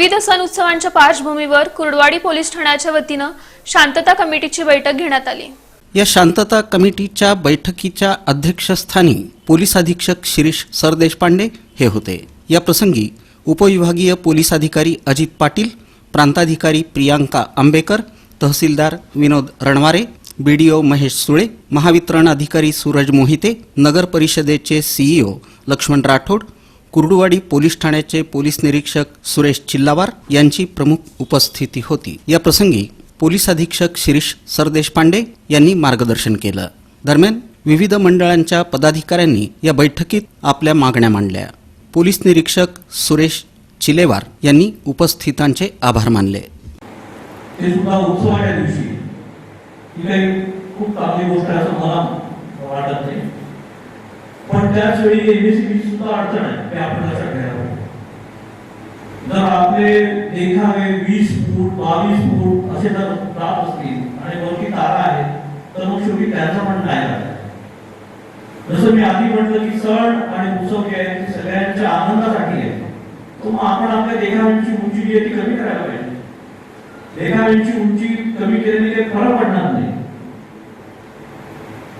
विविध सण उत्सवांच्या पार्श्वभूमीवर कुर्डवाडी पोलीस ठाण्याच्या वतीनं शांतता कमिटीची बैठक घेण्यात आली. या शांतता कमिटीच्या बैठकीच्या अध्यक्षस्थानी पोलीस अधीक्षक शिरीष सरदेशपांडे हे होते. या प्रसंगी उपविभागीय पोलीस अधिकारी अजित पाटील प्रांताधिकारी प्रियांका आंबेकर तहसीलदार विनोद रणवारे बीडीओ महेश सुळे महावितरण अधिकारी सूरज मोहिते नगर परिषदेचे सीईओ लक्ष्मण राठोड कुर्डुवाडी पोलीस ठाण्याचे पोलीस निरीक्षक सुरेश चिल्लावार यांची प्रमुख उपस्थिती होती. या प्रसंगी पोलीस अधीक्षक शिरीष सरदेशपांडे यांनी मार्गदर्शन केलं. दरम्यान विविध मंडळांच्या पदाधिकाऱ्यांनी या बैठकीत आपल्या मागण्या मांडल्या. पोलीस निरीक्षक सुरेश चिलेवार यांनी उपस्थितांचे आभार मानले. ते सुद्धा उत्सवाच्या दिवशी. ही काही खूप चांगली गोष्ट असं मला वाटत नाही. पण त्याच वेळी एबीसीबी सुद्धा अडचण आहे ते आपण लक्षात घ्यायला जर आपले देखावे वीस फूट बावीस फूट असे जर जात असतील आणि वरती तारा आहेत तर मग शेवटी त्याचा पण काय जसं मी आधी म्हटलं की सण आणि उत्सव जे आहे सगळ्यांच्या आनंदासाठी आहे तर मग आपण आपल्या देखाव्यांची उंची जी आहे ती कमी करायला पाहिजे. देखाव्यांची उंची कमी केल्याने काही फरक पडणार नाही.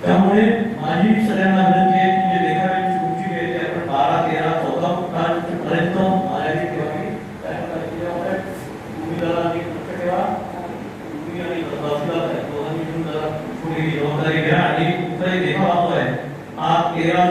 त्यामुळे माझी सगळ्यांना तो एक भेदभाव आहे आज तेरा